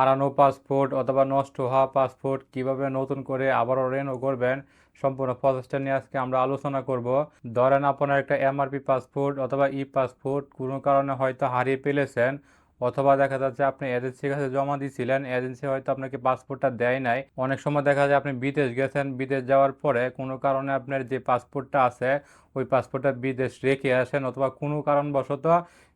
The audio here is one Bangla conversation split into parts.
হারানো পাসপোর্ট অথবা নষ্ট হওয়া পাসপোর্ট কীভাবে নতুন করে আবারও রেনও করবেন সম্পূর্ণ প্রসেসটা নিয়ে আজকে আমরা আলোচনা করব। ধরেন আপনার একটা এমআরপি পাসপোর্ট অথবা ই পাসপোর্ট, কোনো কারণে হয়তো হারিয়ে ফেলেছেন অথবা দেখা যাচ্ছে আপনি এজেন্সির কাছে জমা দিয়েছিলেন এজেন্সি হয়তো আপনাকে পাসপোর্টটা দেয় নাই। অনেক সময় দেখা যায় আপনি বিদেশ গেছেন, বিদেশ যাওয়ার পরে কোনো কারণে আপনার যে পাসপোর্টটা আছে, ওই পাসপোর্টটা বিদেশ রেখে আসেন অথবা কোনো কারণবশত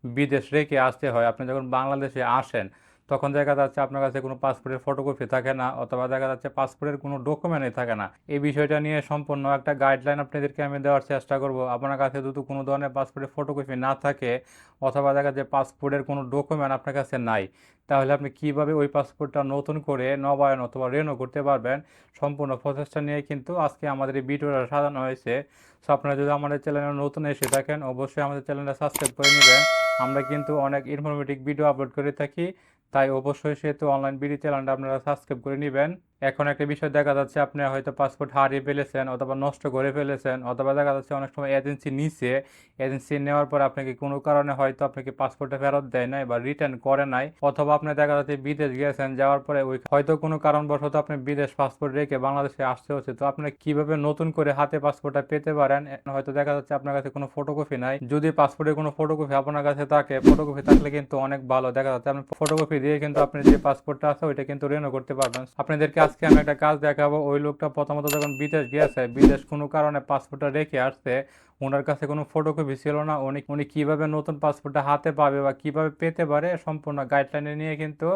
বিদেশ রেখে আসতে হয়। আপনি যখন বাংলাদেশে আসেন তখন দেখা যাচ্ছে আপনার কাছে কোনো পাসপোর্টের ফটোকপি থাকে না, অথবা দেখা যাচ্ছে পাসপোর্টের কোনো ডকুমেন্টই থাকে না। এই বিষয়টা নিয়ে সম্পূর্ণ একটা গাইডলাইন আপনাদেরকে আমি দেওয়ার চেষ্টা করব। আপনার কাছে যদি কোনো ধরনের পাসপোর্টের ফটোকপি না থাকে, অথবা দেখা যাচ্ছে পাসপোর্টের কোনো ডকুমেন্ট আপনার কাছে নাই, তাহলে আপনি কীভাবে ওই পাসপোর্টটা নতুন করে নবায়ন অথবা রেনও করতে পারবেন? সম্পূর্ণ প্রচেষ্টা নিয়ে কিন্তু আজকে আমাদের এই ভিডিওটা সাজানো হয়েছে। সো আপনারা যদি আমাদের চ্যানেলে নতুন এসে থাকেন, অবশ্যই আমাদের চ্যানেলটা সাবস্ক্রাইব করে নেবেন। আমরা কিন্তু অনেক ইনফরমেটিভ ভিডিও আপলোড করে থাকি। তাই অবশ্যই সেহেতু অনলাইন বিডি চ্যানেলটা আপনারা সাবস্ক্রাইব করে নেবেন। এখন একটা বিষয় দেখা যাচ্ছে, আপনি হয়তো পাসপোর্ট হারিয়ে ফেলেছেন অথবা নষ্ট করে ফেলেছেন অথবা দেখা যাচ্ছে অনেক সময় এজেন্সি নিচে এজেন্সি নেওয়ার পর আপনাকে কোনো কারণে হয়তো আপনাকে পাসপোর্টটা ফেরত দেয় নাই বা রিটার্ন করে নাই, অথবা আপনি দেখা যাচ্ছে বিদেশ গিয়েছেন, যাওয়ার পরে ওই হয়তো কোনো কারণবশত আপনি বিদেশ পাসপোর্ট রেখে বাংলাদেশে আসতে হচ্ছে। তো আপনি কীভাবে নতুন করে হাতে পাসপোর্টটা পেতে পারেন? হয়তো দেখা যাচ্ছে আপনার কাছে কোনো ফটোকপি নাই। যদি পাসপোর্টের কোনো ফটোকপি আপনার কাছে থাকে ফটোকপি থাকলে কিন্তু অনেক ভালো। দেখা যাচ্ছে আপনি ফটোকপি দিয়ে কিন্তু আপনি যে পাসপোর্টটা আছে, ওইটা কিন্তু রেনো করতে পারবেন। আপনাদেরকে আজকে আমি একটা কাজ দেখাবো। ওই লোকটা প্রথমত যখন বিদেশ গিয়েছে বিদেশ কোনো কারণে পাসপোর্টটা রেখে আসছে, ওনার কাছে কোনো ফটোকপি ছিল না। উনি উনি কীভাবে নতুন পাসপোর্টটা হাতে পাবে বা কীভাবে পেতে পারে, সম্পূর্ণ গাইডলাইনে নিয়ে কিন্তু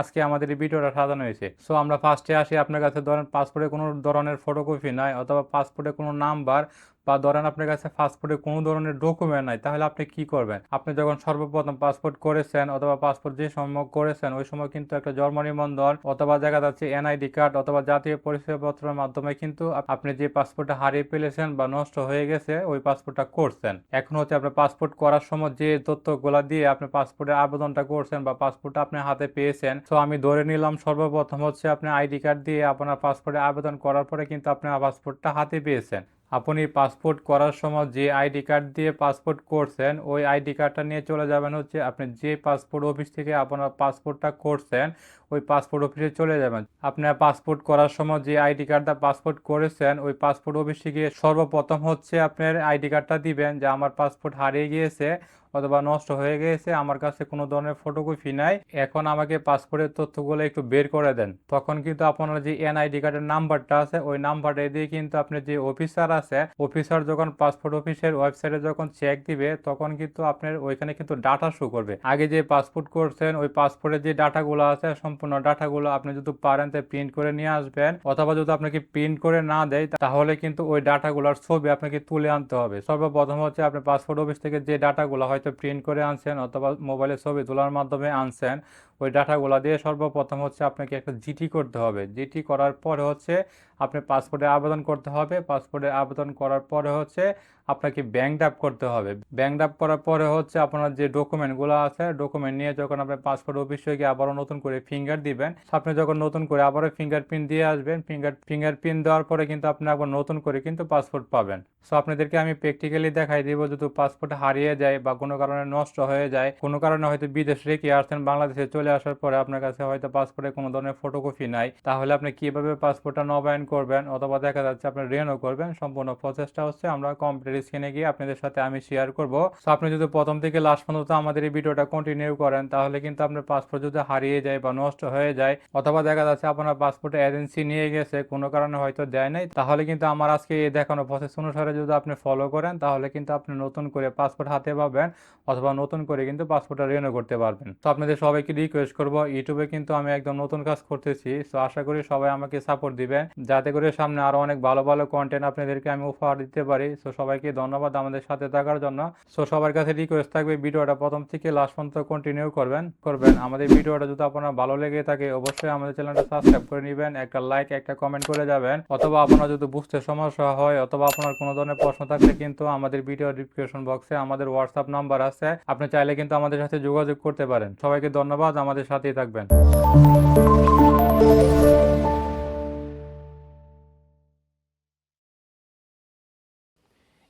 আজকে আমাদের এই ভিডিওটা সাজানো হয়েছে। সো আমরা ফার্স্টে আসি, আপনার কাছে ধরেন পাসপোর্টে কোনো ধরনের ফটোকপি নাই, অথবা পাসপোর্টে কোনো নাম্বার বা ধরেন আপনার কাছে পাসপোর্টে কোনো ধরনের ডকুমেন্ট নাই, তাহলে আপনি কি করবেন? আপনি যখন সর্বপ্রথম পাসপোর্ট করেছেন অথবা পাসপোর্ট যে সময় করেছেন, ওই সময় কিন্তু একটা জন্ম নিবন্ধন অথবা দেখা যাচ্ছে এনআইডি কার্ড অথবা জাতীয় পরিচয়পত্রের মাধ্যমে কিন্তু আপনি যে পাসপোর্টটা হারিয়ে ফেলেছেন বা নষ্ট হয়ে গেছে, ওই পাসপোর্টটা করছেন। এখন হচ্ছে আপনার পাসপোর্ট করার সময় যে তথ্যগুলা দিয়ে আপনি পাসপোর্টের আবেদনটা করছেন বা পাসপোর্টটা আপনি হাতে পেয়েছেন তো আমি ধরে নিলাম সর্বপ্রথম হচ্ছে আপনি আইডি কার্ড দিয়ে আপনার পাসপোর্টে আবেদন করার পরে কিন্তু আপনার পাসপোর্টটা হাতে পেয়েছেন। আপনি পাসপোর্ট করার সময় যে আইডি কার্ড দিয়ে পাসপোর্ট করছেন, ওই আইডি কার্ডটা নিয়ে চলে যাবেন হচ্ছে আপনি যে পাসপোর্ট অফিস থেকে আপনার পাসপোর্টটা করছেন, ওই পাসপোর্ট অফিসে চলে যাবেন। আপনার পাসপোর্ট করার সময় যে আইডি কার্ডটা পাসপোর্ট করেছেন, ওই পাসপোর্ট অফিসে গিয়ে সর্বপ্রথম হচ্ছে আপনার আইডি কার্ডটা দিবেন যে আমার পাসপোর্ট হারিয়ে গিয়েছে অথবা নষ্ট হয়ে গিয়েছে আমার কাছে কোনো ধরনের ফটোকপি নাই। এখন আমাকে পাসপোর্টের তথ্যগুলো একটু বের করে দেন। তখন কিন্তু আপনার যে এনআইডি কার্ডের নাম্বারটা আছে, ওই নাম্বারটা দিয়ে কিন্তু আপনার যে অফিসার আছে অফিসার যখন পাসপোর্ট অফিসের ওয়েবসাইটে যখন চেক দিবে, তখন কিন্তু আপনার ওইখানে কিন্তু ডাটা শো করবে। আগে যে পাসপোর্ট করছেন, ওই পাসপোর্টের যে ডাটাগুলো আছে, সম্পূর্ণ ডাটাগুলো আপনি যদি পারেন তাই প্রিন্ট করে নিয়ে আসবেন। অথবা যদি আপনাকে প্রিন্ট করে না দেয়, তাহলে কিন্তু ওই ডাটাগুলোর ছবি আপনাকে তুলে আনতে হবে। সর্বপ্রথম হচ্ছে আপনার পাসপোর্ট অফিস থেকে যে ডাটাগুলো হয়তো প্রিন্ট করে আনছেন অথবা মোবাইলে ছবি তোলার মাধ্যমে আনছেন, ওই ডাটাগুলো দিয়ে সর্বপ্রথম হচ্ছে আপনাকে একটা জিটি করতে হবে। জিটি করার পরে হচ্ছে আপনি পাসপোর্টে আবেদন করতে হবে। পাসপোর্টে আবেদন করার পরে হচ্ছে আপনাকে ব্যাংক ডাপ করতে হবে। ব্যাংক ডাপ করার পরে হচ্ছে আপনার যে ডকুমেন্টগুলো আছে ডকুমেন্ট নিয়ে যখন আপনি পাসপোর্ট অফিসে গিয়ে আবারও নতুন করে ফিঙ্গার দিবেন, আপনি যখন নতুন করে আবারও ফিঙ্গারপ্রিন্ট দিয়ে আসবেন ফিঙ্গার ফিঙ্গারপ্রিন্ট দেওয়ার পরে কিন্তু আপনি আবার নতুন করে কিন্তু পাসপোর্ট পাবেন। সো আপনাদেরকে আমি প্র্যাকটিক্যালি দেখাই দিব যদি পাসপোর্ট হারিয়ে যায় বা কোনো কারণে নষ্ট হয়ে যায়, কোনো কারণে হয়তো বিদেশ রেখে আসছেন, বাংলাদেশে চলে আসার পরে আপনার কাছে হয়তো পাসপোর্টে কোনো ধরনের ফটোকপি নাই, তাহলে আপনি কীভাবে পাসপোর্টটা নবায়ন করবেন? অথবা দেখা যাচ্ছে আপনি রেনও করবেন, সম্পূর্ণ প্রসেসটা হচ্ছে আমরা কম্পিউটার স্ক্রিনে গিয়ে আপনাদের সাথে আমি শেয়ার করব। সো আপনি যদি প্রথম থেকে লাস্ট পর্যন্ত আমাদের এই ভিডিওটা কন্টিনিউ করেন, তাহলে কিন্তু আপনার পাসপোর্ট যদি হারিয়ে যায় বা নষ্ট হয়ে যায়, অথবা দেখা যাচ্ছে আপনার পাসপোর্ট এজেন্সি নিয়ে গেছে, কোনো কারণে হয়তো দেয় নাই, তাহলে কিন্তু আমার আজকে এই দেখানো প্রসেস অনুসারে যদি আপনি ফলো করেন, তাহলে কিন্তু আপনি নতুন করে পাসপোর্ট হাতে পাবেন, অথবা নতুন করে কিন্তু পাসপোর্টটা রেনও করতে পারবেন। তো আপনাদের সবাইকে রিকোয়েস্ট করব ইউটিউবে কিন্তু আমি একদম নতুন কাজ করতেছি সো আশা করি সবাই আমাকে সাপোর্ট দিবেন, যাতে করে সামনে আরও অনেক ভালো ভালো কন্টেন্ট আপনাদেরকে আমি উপহার দিতে পারি। সো সবাইকে ধন্যবাদ আমাদের সাথে থাকার জন্য। সো সবার কাছে রিকোয়েস্ট থাকবে ভিডিওটা প্রথম থেকে লাস্ট পর্যন্ত কন্টিনিউ করবেন করবেন। আমাদের ভিডিওটা যদি আপনার ভালো লেগে থাকে, অবশ্যই আমাদের চ্যানেলটা সাবস্ক্রাইব করে নেবেন, একটা লাইক একটা কমেন্ট করে যাবেন। অথবা আপনার যদি বুঝতে সমস্যা হয়, অথবা আপনার কোনো ধরনের প্রশ্ন থাকলে কিন্তু আমাদের ভিডিও ডিসক্রিপশন বক্সে আমাদের হোয়াটসঅ্যাপ নাম্বার আছে। আপনি চাইলে কিন্তু আমাদের সাথে যোগাযোগ করতে পারেন। সবাইকে ধন্যবাদ, আমাদের সাথেই থাকবেন।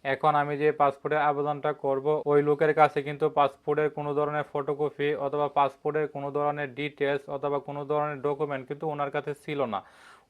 এখন আমি যে পাসপোর্টের আবেদনটা করব, ওই লোকের কাছে কিন্তু পাসপোর্টের কোনো ধরনের ফটোকপি অথবা পাসপোর্টের কোনো ধরনের ডিটেলস অথবা কোনো ধরনের ডকুমেন্ট কিন্তু ওনার কাছে ছিল না।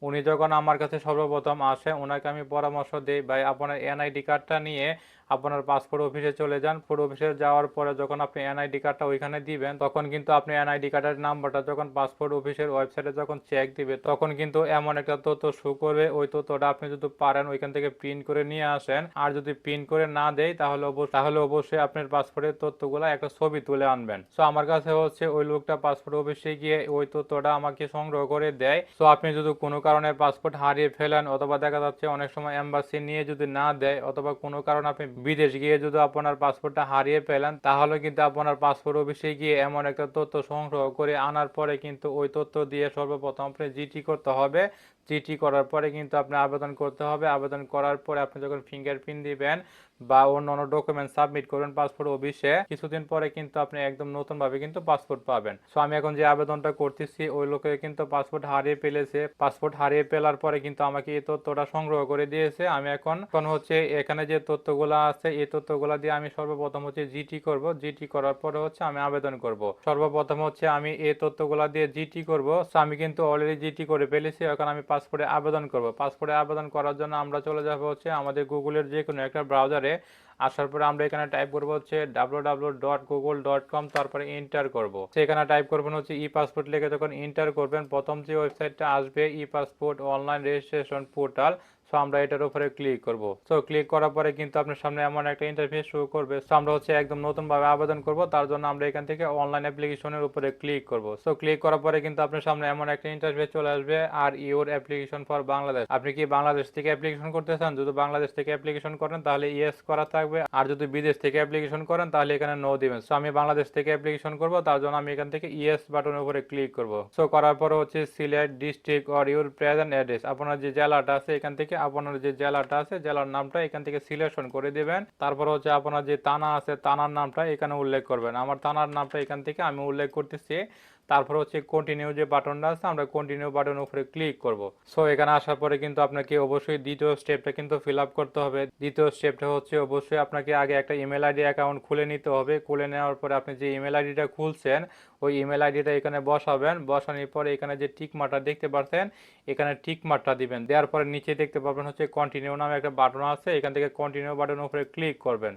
উনি যখন আমার কাছে সর্বপ্রথম আসে, ওনাকে আমি পরামর্শ দিই, ভাই, আপনার এনআইডি কার্ডটা নিয়ে আপনার পাসপোর্ট অফিসে চলে যান। পাসপোর্ট অফিসে যাওয়ার পরে যখন আপনি এনআইডি কার্ডটা ওইখানে দিবেন, তখন কিন্তু আপনি এনআইডি কার্ডের নাম্বারটা যখন পাসপোর্ট অফিসের ওয়েবসাইটে যখন চেক দিবে, তখন কিন্তু এমন একটা তথ্য শো করবে। ওই তথ্যটা আপনি যদি পারেন, ওইখান থেকে প্রিন্ট করে নিয়ে আসেন। আর যদি প্রিন্ট করে না দেয়, তাহলে তাহলে অবশ্যই আপনার পাসপোর্টের তথ্যগুলো একটা ছবি তুলে আনবেন। সো আমার কাছে হচ্ছে ওই লোকটা পাসপোর্ট অফিসে গিয়ে ওই তথ্যটা আমাকে সংগ্রহ করে দেয়। সো আপনি যদি কোনো কারণে পাসপোর্ট হারিয়ে ফেলেন, অথবা দেখা যাচ্ছে অনেক সময় এম্বাসি নিয়ে যদি না দেয়, অথবা কোনো কারণে আপনি বিদেশ গিয়ে যদি আপনার পাসপোর্টটা হারিয়ে ফেলেন, তাহলে কিন্তু আপনার পাসপোর্ট অফিসে গিয়ে এমন একটা তথ্য সংগ্রহ করে আনার পরে কিন্তু ওই তথ্য দিয়ে সর্বপ্রথম আপনি জিটি করতে হবে। জিটি করার পরে কিন্তু আপনি আবেদন করতে হবে। আবেদন করার পরে আপনি যখন ফিঙ্গারপ্রিন্ট দিবেন বা অন্য অন্য ডকুমেন্ট সাবমিট করবেন পাসপোর্ট অফিসে কিছুদিন পরে কিন্তু আপনি একদম নতুন ভাবে কিন্তু পাসপোর্ট পাবেন। সো আমি এখন যে আবেদনটা করতেছি, ওই লোকে কিন্তু পাসপোর্ট হারিয়ে ফেলেছে। পাসপোর্ট হারিয়ে ফেলার পরে কিন্তু আমাকে এই তথ্যটা সংগ্রহ করে দিয়েছে। আমি এখন এখন হচ্ছে এখানে যে তথ্যগুলো আছে, এই তথ্যগুলো দিয়ে আমি সর্বপ্রথম হচ্ছে জিটি করব। জিটি করার পরে হচ্ছে আমি আবেদন করব। সর্বপ্রথম হচ্ছে আমি এই তথ্যগুলো দিয়ে জিটি করব। সো আমি কিন্তু অলরেডি জিটি করে ফেলেছি। এখন আমি পাসপোর্টে আবেদন করব। পাসপোর্টে আবেদন করার জন্য আমরা চলে যাব হচ্ছে আমাদের গুগলের যে কোনো একটা ব্রাউজারে আসার পরে আমরা এখানে টাইপ করব হচ্ছে W dot Google dot com তারপরে এন্টার করব। সেখানে টাইপ করবেন হচ্ছে ই পাসপোর্ট লিখে যখন এন্টার করবেন, প্রথম যে ওয়েবসাইটটা আসবে e passport online registration portal so আমরা এটার উপরে ক্লিক করব। সো ক্লিক করার পরে কিন্তু আপনার সামনে এমন একটা ইন্টারফেস শো করবে। সো আমরা হচ্ছে একদম নতুন ভাবে আবেদন করব। তার জন্য আমরা এখান থেকে অনলাইন অ্যাপ্লিকেশনের উপরে ক্লিক করব। সো ক্লিক করার পরে কিন্তু আপনার সামনে এমন একটা ইন্টারফেস চলে আসবে। Are your application for Bangladesh আপনি কি বাংলাদেশ থেকে অ্যাপ্লিকেশন করতে চান? যদি বাংলাদেশ থেকে অ্যাপ্লিকেশন করেন, তাহলে ইয়েস করা থাকবে। আর যদি বিদেশ থেকে অ্যাপ্লিকেশন করেন, তাহলে এখানে নো দিবেন। সো আমি বাংলাদেশ থেকে অ্যাপ্লিকেশন করব। তার জন্য আমি এখান থেকে ইয়েস বাটনের উপরে ক্লিক করব। সো করার পরে হচ্ছে select district or your present address আপনার যে জেলাটা আছে, এখান থেকে আপনার যে জেলাটা আছে, জেলার নামটা এখান থেকে সিলেকশন করে দিবেন। তারপর হচ্ছে আপনার যে থানা আছে, থানার নামটা এখানে উল্লেখ করবেন। আমার থানার নামটা এখান থেকে আমি উল্লেখ করতেছি। তারপর হচ্ছে কন্টিনিউ যে বাটনটা আছে, আমরা কন্টিনিউ বাটনের উপরে ক্লিক করব। সো এখানে আসার পরে কিন্তু আপনাকে অবশ্যই দ্বিতীয় স্টেপটা কিন্তু ফিল আপ করতে হবে। দ্বিতীয় স্টেপটা হচ্ছে অবশ্যই আপনাকে আগে একটা ইমেল আইডি অ্যাকাউন্ট খুলে নিতে হবে। খুলে নেওয়ার পরে আপনি যে ইমেল আইডিটা খুলছেন ওই ইমেল আইডিটা এখানে বসাবেন। বসানোর পরে এখানে যে টিক মার্কটা দেখতে পাচ্ছেন এখানে টিক মার্কটা দিবেন। দেওয়ার পরে নিচে দেখতে পাবেন হচ্ছে কন্টিনিউ নামে একটা বাটন আছে। এখান থেকে কন্টিনিউ বাটনের উপরে ক্লিক করবেন।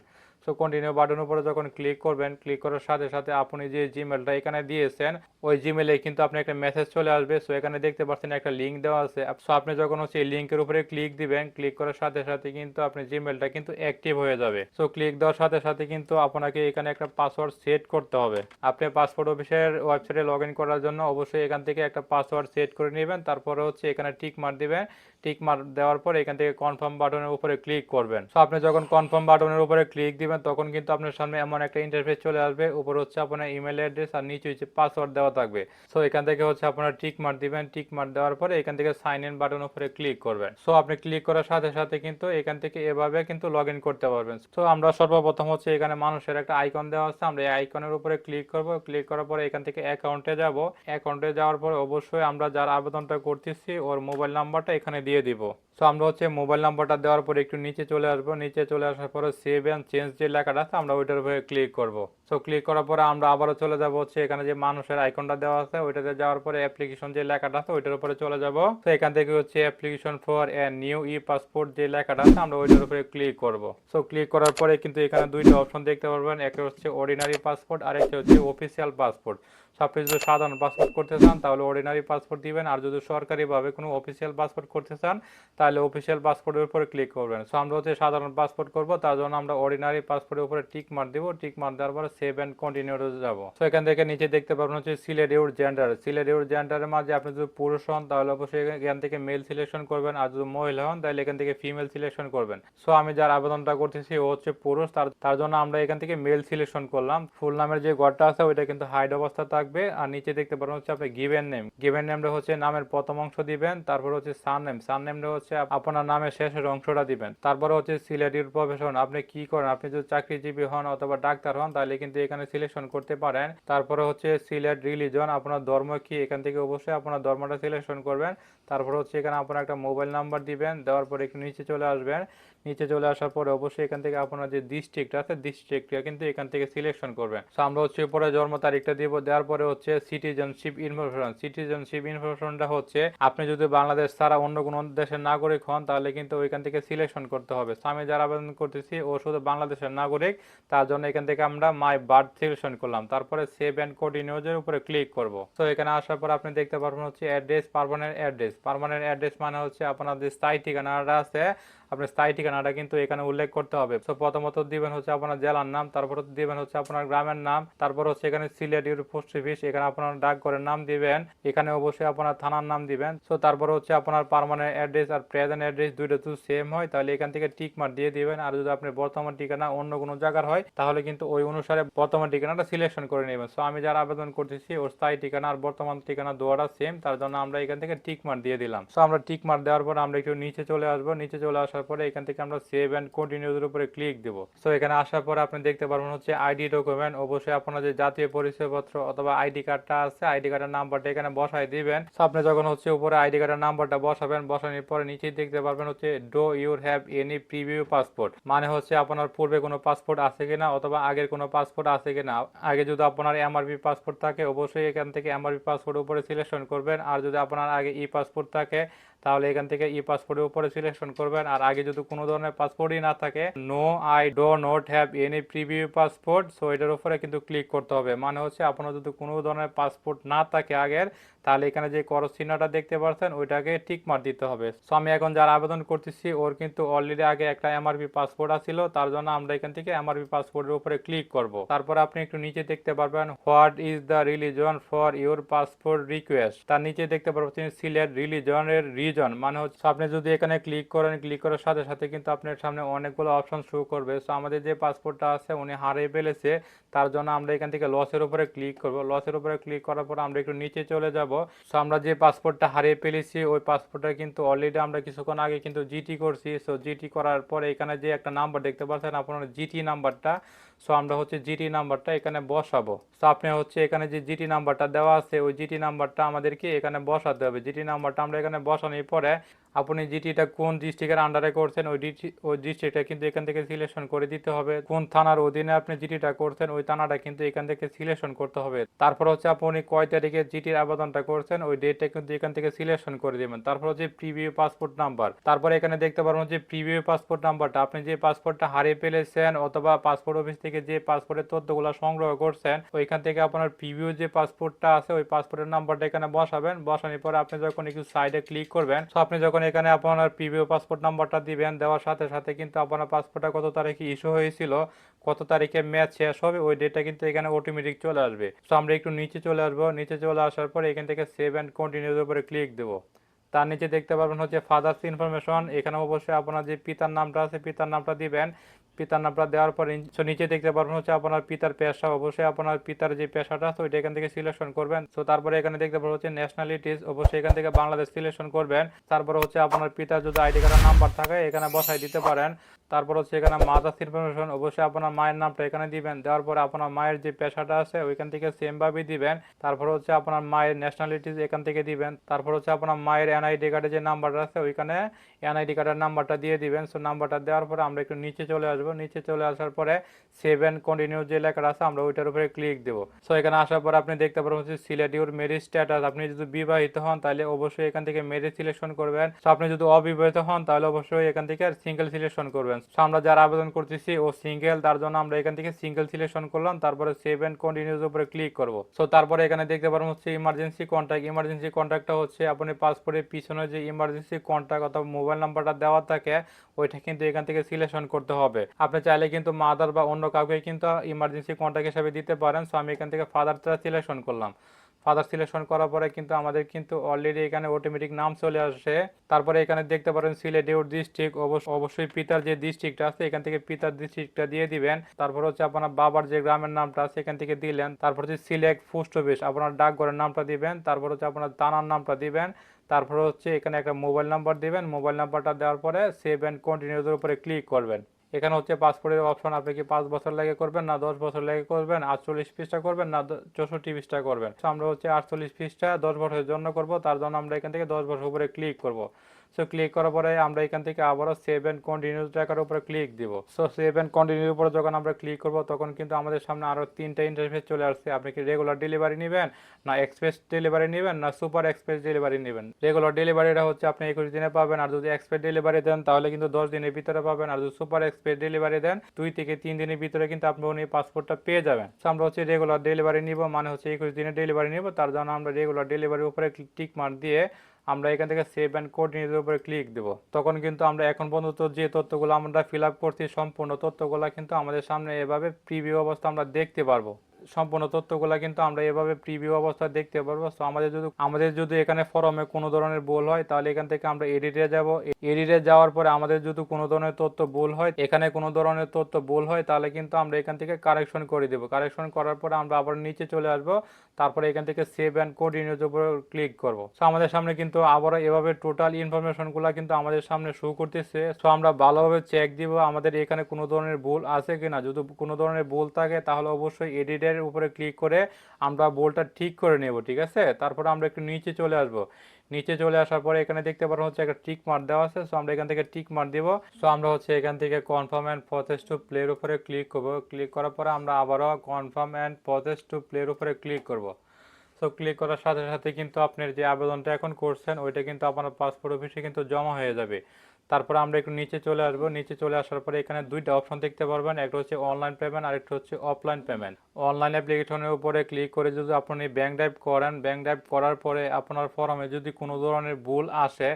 সো কন্টিনিউ বাটনের উপরে যখন ক্লিক করবেন ক্লিক করার সাথে সাথে আপনি যে জিমেলটা এখানে দিয়েছেন, ওই জিমেলে কিন্তু আপনি একটা মেসেজ চলে আসবে। সো এখানে দেখতে পাচ্ছেন একটা লিঙ্ক দেওয়া আছে। সো আপনি যখন হচ্ছে এই লিঙ্কের উপরে ক্লিক দিবেন ক্লিক করার সাথে সাথে কিন্তু আপনি জিমেলটা কিন্তু অ্যাক্টিভ হয়ে যাবে। সো ক্লিক দেওয়ার সাথে সাথে কিন্তু আপনাকে এখানে একটা পাসওয়ার্ড সেট করতে হবে। আপনি পাসপোর্ট অফিসের ওয়েবসাইটে লগ ইন করার জন্য অবশ্যই এখান থেকে একটা পাসওয়ার্ড সেট করে নেবেন। তারপরে হচ্ছে এখানে টিক মার দিবেন। টিক মার দেওয়ার পর এখান থেকে কনফার্ম বাটনের উপরে ক্লিক করবেন। সো আপনি যখন কনফার্ম বাটনের উপরে ক্লিক দিবেন তখন কিন্তু আপনার সামনে এমন একটা ইন্টারফেস চলে আসবে। উপর হচ্ছে আপনার ইমেল অ্যাড্রেস আর নিচে হচ্ছে পাসওয়ার্ড দেওয়া থাকবে। সো এখান থেকে হচ্ছে আপনার টিক মার দিবেন। টিক মার দেওয়ার পরে এখান থেকে সাইন ইন বাটন উপরে ক্লিক করবেন। সো আপনি ক্লিক করার সাথে সাথে কিন্তু এখান থেকে এভাবে কিন্তু লগ ইন করতে পারবেন। সো আমরা সর্বপ্রথম হচ্ছে এখানে মানুষের একটা আইকন দেওয়া আছে। আমরা এই আইকনের উপরে ক্লিক করব। ক্লিক করার পরে এখান থেকে অ্যাকাউন্টে যাব। অ্যাকাউন্টে যাওয়ার পরে অবশ্যই আমরা যার আবেদনটা করতেছি, ওর মোবাইল নাম্বারটা এখানে দিয়ে দিব। সো আমরা হচ্ছে মোবাইল নাম্বারটা দেওয়ার পরে একটু নিচে চলে আসব। নিচে চলে আসার পরে সেভ অ্যান্ড চেঞ্জ যে লেখাটা আছে, আমরা ওইটার উপরে ক্লিক করব। সো ক্লিক করার পরে আমরা আবারও চলে যাব হচ্ছে এখানে যে মানুষের আইকনটা দেওয়া আছে, ওইটাতে যাওয়ার পরে অ্যাপ্লিকেশন যে লেখাটা আছে, ওইটার উপরে চলে যাব। তো এখান থেকে হচ্ছে application for a new e passport যে লেখাটা আছে, আমরা ওইটার উপরে ক্লিক করব। সো ক্লিক করার পরে কিন্তু এখানে দুইটা অপশন দেখতে পারবেন। একটা হচ্ছে অর্ডিনারি পাসপোর্ট আর একটা হচ্ছে অফিসিয়াল পাসপোর্ট আপনি যদি সাধারণ পাসপোর্ট করতে চান, তাহলে অর্ডিনারি পাসপোর্ট দিবেন। আর যদি সরকারিভাবে কোনো অফিসিয়াল পাসপোর্ট করতে চান, তাহলে অফিসিয়াল পাসপোর্টের উপরে ক্লিক করবেন। সো আমরা হচ্ছে সাধারণ পাসপোর্ট করব, তার জন্য আমরা অর্ডিনারি পাসপোর্টের উপরে টিক মার দিব। টিক মার দেওয়ার পরে সেভ অ্যান্ড কন্টিনিউ যাব। সো এখান থেকে নিচে দেখতে পাবেন হচ্ছে select your gender select your জেন্ডারের মাঝে আপনি যদি পুরুষ হন, তাহলে অবশ্যই এখান থেকে মেল সিলেকশন করবেন। আর যদি মহিলা হন, তাহলে এখান থেকে ফিমেল সিলেকশন করবেন। সো আমি যার আবেদনটা করতেছি, ও হচ্ছে পুরুষ। তার তার জন্য আমরা এখান থেকে মেল সিলেকশন করলাম। ফুল নামের যে ঘরটা আছে, ওইটা কিন্তু হাইড অবস্থা থাকবে। আর নিচে দেখতে পারেন হচ্ছে আপনি গিভেন নেম গিভেন নেমটা হচ্ছে নামের প্রথম অংশ দিবেন, তারপর হচ্ছে সান নেম সান নেমটা হচ্ছে আপনার নামের শেষের অংশটা দিবেন। তারপরে হচ্ছে সিলেটির প্রফেশন আপনি কি করেন? আপনি যদি চাকরিজীবী হন অথবা ডাক্তার হন, তাহলে কিন্তু এখানে সিলেকশন করতে পারেন। তারপরে হচ্ছে সিলেট রিলিজন আপনার ধর্ম কি? এখান থেকে অবশ্যই আপনার ধর্মটা সিলেকশন করবেন। তারপর হচ্ছে এখানে আপনার একটা মোবাইল নাম্বার দিবেন, দেওয়ার পরে একটু নিচে চলে আসবেন। নিচে চলে আসার পরে অবশ্যই এখান থেকে আপনার যে ডিস্ট্রিক্ট আছে ডিস্ট্রিক্টটা কিন্তু এখান থেকে সিলেকশন করবেন। সো আমরা হচ্ছে পরে জন্ম তারিখটা দিব, দেওয়ার পরে হচ্ছে সিটিজেনশিপ ইনফরমেশন সিটিজেনশিপ ইনফরমেশনটা হচ্ছে আপনি যদি বাংলাদেশ ছাড়া অন্য কোনো দেশের নাগরিক হন, তাহলে কিন্তু ওইখান থেকে সিলেকশন করতে হবে। আমি যারা আবেদন করতেছি, ও শুধু বাংলাদেশের নাগরিক, তার জন্য এখান থেকে আমরা মাই বার্থ সিলেকশন করলাম। তারপরে সেভ অ্যান্ড কন্টিনিউজের উপরে ক্লিক করব। তো এখানে আসার পর আপনি দেখতে পারবেন হচ্ছে address permanent address permanent address মানে হচ্ছে আপনার যে স্থায়ী ঠিকানাটা আছে আপনার স্থায়ী ঠিকানাটা কিন্তু এখানে উল্লেখ করতে হবে। তো প্রথমত দিবেন হচ্ছে আপনার জেলার নাম, তারপর দিবেন হচ্ছে আপনার গ্রামের নাম, তারপর হচ্ছে এখানে সিলেট পোস্ট অফিস, এখানে আপনার ডাকঘরের নাম দিবেন, এখানে অবশ্যই আপনার থানার নাম দিবেন। তো তারপর হচ্ছে আপনার পার্মানেন্ট অ্যাড্রেস আর প্রেজেন্ট অ্যাড্রেস দুইটা যদি সেম হয়, তাহলে এখান থেকে টিক মার্ক দিয়ে দিবেন। আর যদি আপনি বর্তমান ঠিকানা অন্য কোনো জায়গার হয়, তাহলে কিন্তু ওই অনুসারে বর্তমান ঠিকানাটা সিলেকশন করে নেবেন। সো আমি যারা আবেদন করতেছি, ওর স্থায়ী ঠিকানা আর বর্তমান ঠিকানা দোয়াটা সেম তার জন্য আমরা এখান থেকে টিক মার্ক দিয়ে দিলাম। সো আমরা টিক মার্ক দেওয়ার পর আমরা একটু নিচে চলে আসব। নিচে চলে আসার পরে এখান থেকে আমরা সেভ অ্যান্ড কন্টিনিউর উপরে ক্লিক দেবো। সো এখানে আসার পর আপনি দেখতে পারবেন হচ্ছে আইডি ডকুমেন্ট অবশ্যই আপনার যে জাতীয় পরিচয়পত্র অথবা আইডি কার্ডটা আছে আইডি কার্ডের নাম্বারটা এখানে বসাই দিবেন। সো আপনি যখন হচ্ছে উপরে আইডি কার্ডের নাম্বারটা বসাবেন, বসানোর পরে নিচেই দেখতে পারবেন হচ্ছে do your have any previous passport মানে হচ্ছে আপনার পূর্বে কোনো পাসপোর্ট আছে কিনা অথবা আগের কোনো পাসপোর্ট আছে কিনা। আগে যদি আপনার এমআরপি পাসপোর্ট থাকে, অবশ্যই এখান থেকে এমআরপি পাসপোর্ট উপরে সিলেকশন করবেন। আর যদি আপনার আগে ই পাসপোর্ট থাকে তাহলে এখান থেকে ই পাসপোর্টের উপরে সিলেকশন করবেন। আর আগে যদি কোনো ধরনের পাসপোর্টই না থাকে no I do not have any previous passport so এটার উপরে কিন্তু ক্লিক করতে হবে। মানে হচ্ছে আপনার যদি কোনো ধরনের পাসপোর্ট না থাকে আগের তাহলে এখানে যে করস চিহ্নটা দেখতে পাচ্ছেন ওইটাকে ঠিক মার দিতে হবে। সো আমি এখন যারা আবেদন করতেছি, ওর কিন্তু অলরেডি আগে একটা এমআরপি পাসপোর্ট আছিল, তার জন্য আমরা এখান থেকে এমআরপি পাসপোর্টের উপরে ক্লিক করব। তারপর আপনি একটু নিচে দেখতে পারবেন what is the religion for your passport request তার নিচে দেখতে পারবেন সিলেক্ট রিলিজনের রিজন মানে হচ্ছে, আপনি যদি এখানে ক্লিক করেন ক্লিক করার সাথে সাথে কিন্তু আপনার সামনে অনেকগুলো অপশন শো করবে। সো আমাদের যে পাসপোর্টটা আছে, উনি হারিয়ে ফেলেছে, তার জন্য আমরা এখান থেকে লসের উপরে ক্লিক করব। লসের উপরে ক্লিক করার পর আমরা একটু নিচে চলে যাব। সো আমরা যে পাসপোর্টটা হারিয়ে ফেলেছি, ওই পাসপোর্টটা কিন্তু অলরেডি আমরা কিছুক্ষণ আগে কিন্তু জিটি করছি। সো জিটি করার পরে এখানে যে একটা নাম্বার দেখতে পাচ্ছেন আপনার জিটি নাম্বারটা সো আমরা হচ্ছে জিটি নাম্বারটা এখানে বসাবো। সো আপনি হচ্ছে এখানে যে জিটি নাম্বারটা দেওয়া আছে, ওই জিটি নাম্বারটা আমাদেরকে এখানে বসাতে হবে। জিটি নাম্বারটা আমরা এখানে বসানোর পরে আপনি জিটিটা কোন ডিস্ট্রিক্টের আন্ডারে করছেন, ওই ওই ডিস্ট্রিক্টটা কিন্তু এখান থেকে সিলেকশন করে দিতে হবে। কোন থানার অধীনে আপনি জিটিটা করছেন, ওই থানাটা কিন্তু এখান থেকে সিলেকশন করতে হবে। তারপর হচ্ছে আপনি কয় তারিখে জিটির আবেদনটা করছেন, ওই ডেটটা কিন্তু এখান থেকে সিলেকশন করে দিবেন। তারপর হচ্ছে প্রিভিউ পাসপোর্ট নাম্বার তারপরে এখানে দেখতে পারবেন যে প্রিভিউ পাসপোর্ট নাম্বারটা আপনি যে পাসপোর্টটা হারিয়ে ফেলেছেন অথবা পাসপোর্ট অফিস থেকে যে পাসপোর্টের তথ্যগুলো সংগ্রহ করছেন, ওইখান থেকে আপনার প্রিভিউ যে পাসপোর্টটা আছে, ওই পাসপোর্টের নাম্বারটা এখানে বসাবেন। বসানোর পরে আপনি যখন একটু সাইডে ক্লিক করবেন, তো আপনি যখন এখানে আপনার প্রিভিউ পাসপোর্ট নাম্বারটা দিবেন, দেওয়ার সাথে সাথে কিন্তু আপনার পাসপোর্টটা কত তারিখে ইস্যু হয়েছিল, কত তারিখে ম্যাচ শেষ হবে, ওই ডেটটা কিন্তু এখানে অটোমেটিক চলে আসবে। তো আমরা একটু নিচে চলে আসব। নিচে চলে আসার পরে এখান থেকে সেভ অ্যান্ড কন্টিনিউর উপরে ক্লিক দেবো। তার নিচে দেখতে পারবেন হচ্ছে ফাদার্স ইনফরমেশন এখানে অবশ্যই আপনার যে পিতার নামটা আছে, পিতার নামটা দিবেন। পিতার নামটা দেওয়ার পর নিচে দেখতে পারবেন হচ্ছে আপনার পিতার পেশা। অবশ্যই আপনার পিতার যে পেশাটা আছে ওইটা এখান থেকে সিলেকশন করবেন। তো তারপরে এখানে দেখতে পারবেন হচ্ছে ন্যাশনালিটিস অবশ্যই এখান থেকে বাংলাদেশ সিলেকশন করবেন। তারপরে হচ্ছে আপনার পিতার যদি আইডি কার্ডের নাম্বার থাকে, এখানে বসাই দিতে পারেন। তারপর হচ্ছে এখানে মাদার্স ইনফরমেশন অবশ্যই আপনার মায়ের নামটা এখানে দিবেন। দেওয়ার পরে আপনার মায়ের যে পেশাটা আছে, ওইখান থেকে সেম ভাবে দিবেন। তারপর হচ্ছে আপনার মায়ের ন্যাশনালিটিস এখান থেকে দিবেন। তারপর হচ্ছে আপনার মায়ের এনআইডি কার্ডের যে নাম্বারটা আছে, ওইখানে এনআইডি কার্ডের নাম্বারটা দিয়ে দিবেন। সো নাম্বারটা দেওয়ার পরে আমরা একটু নিচে চলে আসব। নিচে চলে আসার পরে সেভেন কন্টিনিউ যে লেখাটা আছে, আমরা ওইটার উপরে ক্লিক দেবো। সো এখানে আসার পরে আপনি দেখতে পারবেন হচ্ছে সিলেট ইউর মেরিট স্ট্যাটাস আপনি যদি বিবাহিত হন, তাহলে অবশ্যই এখান থেকে মেরিট সিলেকশন করবেন। সো আপনি যদি অবিবাহিত হন, তাহলে অবশ্যই এখান থেকে সিঙ্গেল সিলেকশন করবেন। সো আমরা যারা আবেদন করতেছি ও সিঙ্গেল তার জন্য আমরা এখান থেকে সিঙ্গেল সিলেকশন করলাম, তারপরে সেভ এন্ড কন্টিনিউজ উপরে ক্লিক করব। সো তারপরে এখানে দেখতে পারবেন হচ্ছে ইমার্জেন্সি কন্ট্যাক্ট ইমার্জেন্সি কন্ট্যাক্টটা হচ্ছে আপনি পাসপোর্টের পিছনে যে ইমার্জেন্সি কন্ট্যাক্ট অথবা মোবাইল নাম্বারটা দেওয়া থাকে, ওইটা কিন্তু এখান থেকে সিলেকশন করতে হবে। আপনি চাইলে কিন্তু মাদার বা অন্য কাউকে কিন্তু ইমার্জেন্সি কন্ট্যাক্ট হিসাবে দিতে পারেন। সো আমি এখান থেকে ফাদারটা সিলেকশন করলাম। ফাদার সিলেকশন করার পরে কিন্তু আমাদের কিন্তু অলরেডি এখানে অটোমেটিক নাম চলে আসে। তারপরে এখানে দেখতে পারেন সিলেট ইউর ডিস্ট্রিক্ট অবশ্যই পিতার যে ডিস্ট্রিক্ট আছে, এখান থেকে পিতার ডিস্ট্রিক্টটা দিয়ে দিবেন। তারপর হচ্ছে আপনার বাবার যে গ্রামের নামটা আছে, এখান থেকে দিলেন। তারপর হচ্ছে সিলেক্ট পোস্ট অফিস, আপনার ডাকঘরের নামটা দিবেন। তারপর হচ্ছে আপনার থানার নামটা দিবেন। তারপর হচ্ছে এখানে একটা মোবাইল নাম্বার দিবেন। মোবাইল নাম্বারটা দেওয়ার পরে সেভ অ্যান্ড কন্টিনিউজের উপরে ক্লিক করবেন। এখানে হচ্ছে পাসপোর্টের অপশন আপনি কি পাঁচ বছর লেগে করবেন না দশ বছর লেগে করবেন? আটচল্লিশ পৃষ্ঠা করবেন না চৌষট্টি পৃষ্ঠা করবেন? আমরা হচ্ছে আটচল্লিশ পৃষ্ঠা দশ বছরের জন্য করব, তার জন্য আমরা এখান থেকে দশ বছর উপরে ক্লিক করব। সো ক্লিক করার পরে আমরা এখান থেকে আবারও সেভ অ্যান্ড কন্টিনিউ ট্র্যাকার উপরে ক্লিক দিব। সো সেভ অ্যান্ড কন্টিনিউর উপরে যখন আমরা ক্লিক করব তখন কিন্তু আমাদের সামনে আরও তিনটা ইন্টারফেস চলে আসছে। আপনি কি রেগুলার ডেলিভারি নেবেন না এক্সপ্রেস ডেলিভারি নেবেন না সুপার এক্সপ্রেস ডেলিভারি নেবেন? রেগুলার ডেলিভারিটা হচ্ছে আপনি একুশ দিনে পাবেন আর যদি এক্সপ্রেস ডেলিভারি দেন তাহলে কিন্তু দশ দিনের ভিতরে পাবেন। আর যদি সুপার এক্সপ্রেস ডেলিভারি দেন দুই থেকে তিন দিনের ভিতরে কিন্তু আপনি উনি পাসপোর্টটা পেয়ে যাবেন। So, আমরা হচ্ছে রেগুলার ডেলিভারি নিব মানে হচ্ছে একুশ দিনের ডেলিভারি নিব। তার জন্য আমরা রেগুলার ডেলিভারির উপরে টিক মার্ক দিয়ে আমরা এখান থেকে সেভ অ্যান্ড কোর্ডিনেটের উপরে ক্লিক দেবো। তখন কিন্তু আমরা এখন পর্যন্ত যে তথ্যগুলো আমরা ফিল আপ করছি, সম্পূর্ণ তথ্যগুলো কিন্তু আমাদের সামনে এভাবে প্রিভিউ অবস্থা আমরা দেখতে পারব। সম্পূর্ণ তথ্যগুলো কিন্তু আমরা এভাবে প্রিভিউ অবস্থা দেখতে পারব। তো আমাদের যদি আমাদের যদি এখানে ফরমে কোনো ধরনের ভুল হয়, তাহলে এখান থেকে আমরা এডিটে যাব। এডিটে যাওয়ার পরে আমাদের যদি কোনো ধরনের তথ্য ভুল হয়, এখানে কোনো ধরনের তথ্য ভুল হয়, তাহলে কিন্তু আমরা এখান থেকে কারেকশন করে দেবো। কারেকশন করার পরে আমরা আবার নিচে চলে আসব। তারপরে এখান থেকে সেভ অ্যান্ড কন্টিনিউর উপর ক্লিক করব। সো আমাদের সামনে কিন্তু আবারও এভাবে টোটাল ইনফরমেশনগুলো কিন্তু আমাদের সামনে শো করতেছে। সো আমরা ভালোভাবে চেক দিব আমাদের এখানে কোনো ধরনের ভুল আছে কিনা। যদি কোনো ধরনের ভুল থাকে, তাহলে অবশ্যই এডিটের উপরে ক্লিক করে আমরা ভুলটা ঠিক করে নেব, ঠিক আছে? তারপরে আমরা একটু নিচে চলে আসব। নিচে চলে আসার পরে এখানে দেখতে পারব হচ্ছে একটা টিক মার দেওয়া আছে সো আমরা এখান থেকে টিক মার দিব। সো আমরা হচ্ছে এখান থেকে কনফার্ম অ্যান্ড প্রসেস টু প্লের উপরে ক্লিক করব। ক্লিক করার পরে আমরা আবারও কনফার্ম অ্যান্ড প্রসেস টু প্লের উপরে ক্লিক করব। সো ক্লিক করার সাথে সাথে কিন্তু আপনার যে আবেদনটা এখন করছেন, ওইটা কিন্তু আপনার পাসপোর্ট অফিসে কিন্তু জমা হয়ে যাবে। তারপরে আমরা একটু নিচে চলে আসব। নিচে চলে আসার পরে এখানে দুইটা অপশন দেখতে পারবেন। একটা হচ্ছে অনলাইন পেমেন্ট আর একটা হচ্ছে অফলাইন পেমেন্ট অনলাইন অ্যাপ্লিকেশনের উপরে ক্লিক করে যদি আপনি ব্যাঙ্ক ড্রাইভ করেন ব্যাঙ্ক ড্রাইভ করার পরে আপনার ফর্মে যদি কোনো ধরনের ভুল আসে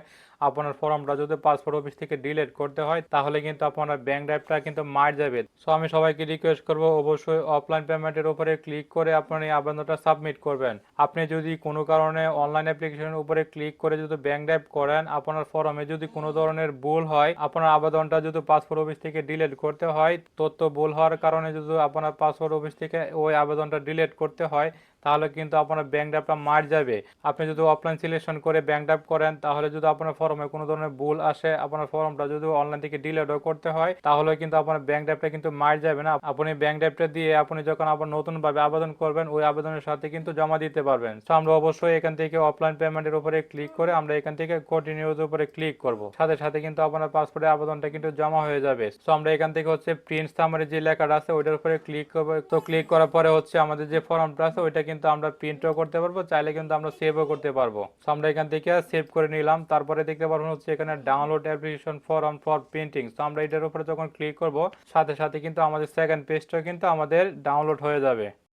আপনার ফর্মটা যদি পাসপোর্ট অফিস থেকে ডিলিট করতে হয়, তাহলে কিন্তু আপনার ব্যাংক ড্রাইভটা কিন্তু মার যাবে। সো আমি সবাইকে রিকোয়েস্ট করব, অবশ্যই অফলাইন পেমেন্টের উপরে ক্লিক করে আপনি আবেদনটা সাবমিট করবেন। আপনি যদি কোনো কারণে অনলাইন অ্যাপ্লিকেশনের উপরে ক্লিক করে যদি ব্যাংক ড্রাইভ করেন, আপনার ফর্মে যদি কোনো ধরনের ভুল হয়, আপনার আবেদনটা যদি পাসপোর্ট অফিস থেকে ডিলিট করতে হয়, তথ্য ভুল হওয়ার কারণে যদি আপনার পাসপোর্ট অফিস থেকে ওই আবেদনটা ডিলিট করতে হয় তাহলে কিন্তু আপনার ব্যাংক ড্রাফটা মার যাবে। আপনি যদি অফলাইন সিলেকশন করে ব্যাংক ড্রাফ করেন, তাহলে যদি আপনার ফর্মে কোনো ধরনের ভুল আসে, আপনার ফর্মটা যদি অনলাইন থেকে ডিলেটও করতে হয়, তাহলে কিন্তু আপনার ব্যাংক ড্রাফটা কিন্তু মার যাবে না। আপনি ব্যাংক ড্রাফটা দিয়ে আপনি যখন আবার নতুনভাবে আবেদন করবেন, ওই আবেদনের সাথে কিন্তু জমা দিতে পারবেন। তো আমরা অবশ্যই এখান থেকে অফলাইন পেমেন্টের উপরে ক্লিক করে আমরা এখান থেকে কন্টিনিউজ উপরে ক্লিক করব। সাথে সাথে কিন্তু আপনার পাসপোর্টের আবেদনটা কিন্তু জমা হয়ে যাবে। তো আমরা এখান থেকে হচ্ছে প্রিন্ট সামারি যে লেখাটা আছে, ওইটার উপরে ক্লিক করব। তো ক্লিক করার পরে হচ্ছে আমাদের যে ফর্মটা আছে, ওইটা কিন্তু আমরা প্রিন্টও করতে পারব, চাইলে কিন্তু আমরা সেভও করতে পারব। আমরা এখান থেকে সেভ করে নিলাম। তারপরে দেখতে পারব হচ্ছে এখানে download application form for printing তো আমরা এটার উপরে যখন ক্লিক করব, সাথে সাথে কিন্তু আমাদের সেকেন্ড পেজটাও কিন্তু আমাদের ডাউনলোড হয়ে যাবে।